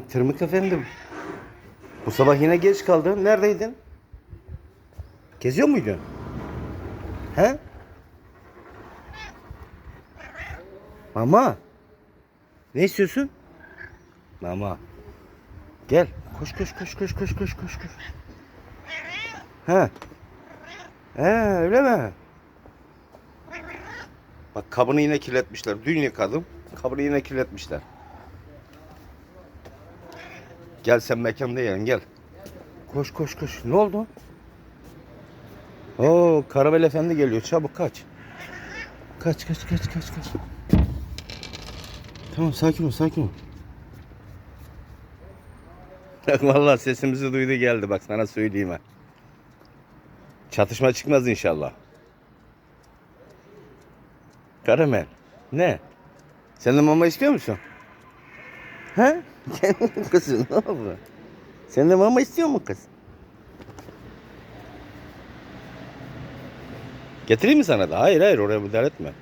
Tırmık efendim. Bu sabah yine geç kaldın. Neredeydin? Geziyor muydun? He? Mama. Ne istiyorsun? Mama. Gel. Koş koş koş koş koş koş koş koş. He. He öyle mi? Bak kabını yine kirletmişler. Dün yıkadım. Kabını yine kirletmişler. Gel sen mekanda yiyin gel. Koş koş koş. Ne oldu? Oo Karabel Efendi geliyor. Çabuk kaç. Kaç kaç kaç kaç kaç. Tamam sakin ol sakin ol. Vallahi sesimizi duydu geldi bak sana söyleyeyim ha. Çatışma çıkmaz inşallah. Karamel. Ne? Sen de mama istiyor musun? He? Kızım ne oldu? Sen de mama istiyor mu kız? Getireyim mi sana da? Hayır hayır oraya müdahale etme.